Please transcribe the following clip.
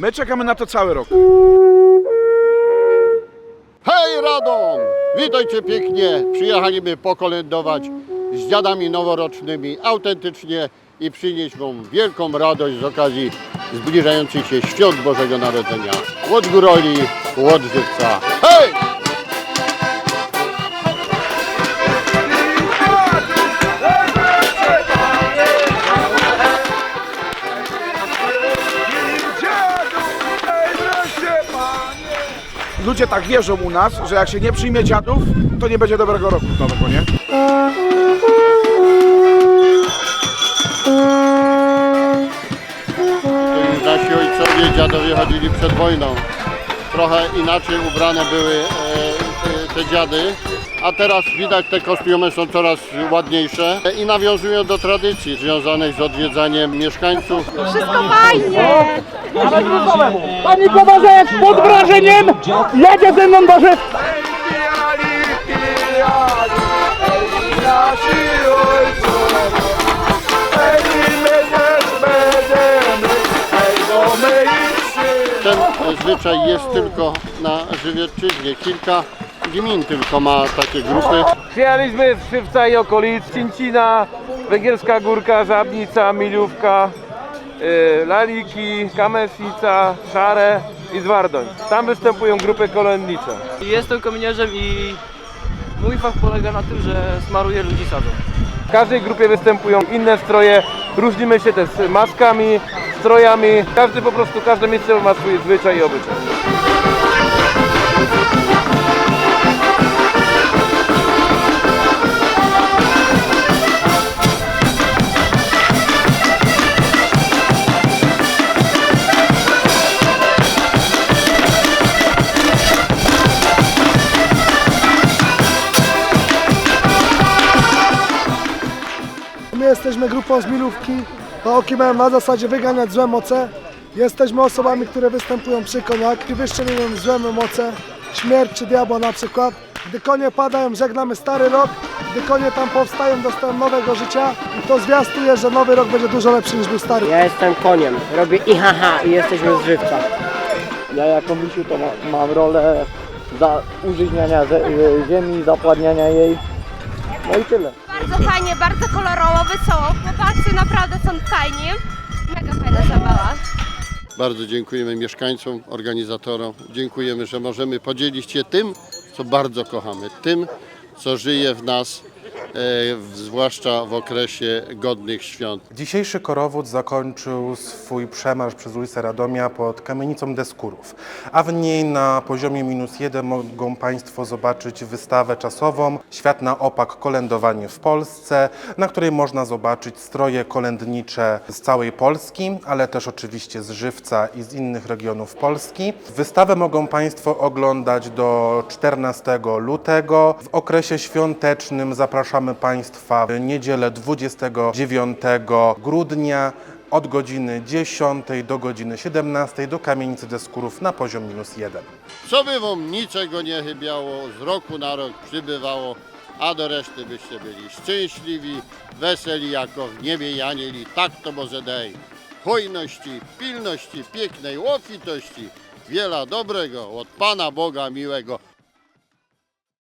My czekamy na to cały rok. Hej Radom! Witajcie pięknie. Przyjechaliśmy pokolędować z dziadami noworocznymi autentycznie i przynieść Wam wielką radość z okazji zbliżających się świąt Bożego Narodzenia. Łódź Góroli, Łódź Żywca. Hej! Ludzie tak wierzą u nas, że jak się nie przyjmie dziadów, to nie będzie dobrego roku nowego, nie? To już nasi ojcowie, dziadowie chodzili przed wojną. Trochę inaczej ubrane były e, dziady, a teraz widać te kostiumy są coraz ładniejsze i nawiązują do tradycji związanych z odwiedzaniem mieszkańców. Wszystko fajnie! Pani Kowarzec pod wrażeniem jedzie ze mną do Ten zwyczaj jest tylko na Żywiecczyźnie. Kilka gmin tylko ma takie grupy. Przyjechaliśmy z Szywca i okolic, Cięcina, Węgierska Górka, Żabnica, Miliówka, y, Laliki, Kamesica, Szare i Zwardoń. Tam występują grupy kolędnicze. Jestem kominiarzem i mój fach polega na tym, że smaruję ludzi sadzą. W każdej grupie występują inne stroje, różnimy się też maskami, strojami. Każdy po prostu, każde miejsce ma swój zwyczaj i obyczaj. My jesteśmy grupą z Milówki. Pałoki mają na zasadzie wyganiać złe moce. Jesteśmy osobami, które występują przy koniach i wyszczeliłem złe moce. Śmierć czy diabła na przykład. Gdy konie padają, żegnamy stary rok. Gdy konie tam powstają, dostają nowego życia. I to zwiastuje, że nowy rok będzie dużo lepszy niż był stary. Ja jestem koniem, robię ihaha i jesteśmy z żywca. Ja jako misiu to ma, mam rolę za użyźniania e, ziemi, zapładniania jej. No i tyle. Bardzo fajnie, bardzo kolorowo, wesoło. Chłopacy naprawdę są fajni. Mega fajna zabawa. Bardzo dziękujemy mieszkańcom, organizatorom. Dziękujemy, że możemy podzielić się tym, co bardzo kochamy, tym, co żyje w nas, zwłaszcza w okresie godnych świąt. Dzisiejszy korowód zakończył swój przemarsz przez ulicę Radomia pod kamienicą Deskurów, a w niej na poziomie minus jeden mogą Państwo zobaczyć wystawę czasową Świat na opak kolędowanie w Polsce, na której można zobaczyć stroje kolędnicze z całej Polski, ale też oczywiście z Żywca i z innych regionów Polski. Wystawę mogą Państwo oglądać do 14 lutego. W okresie świątecznym zapraszamy Państwa w niedzielę 29 grudnia od godziny 10 do godziny 17 do kamienicy Deskurów na poziom minus 1. Co by wam niczego nie chybiało, z roku na rok przybywało, a do reszty byście byli szczęśliwi, weseli jako w niebie i anieli. Tak to może dej. Hojności, pilności, pięknej, łofitości, wiela dobrego od Pana Boga miłego.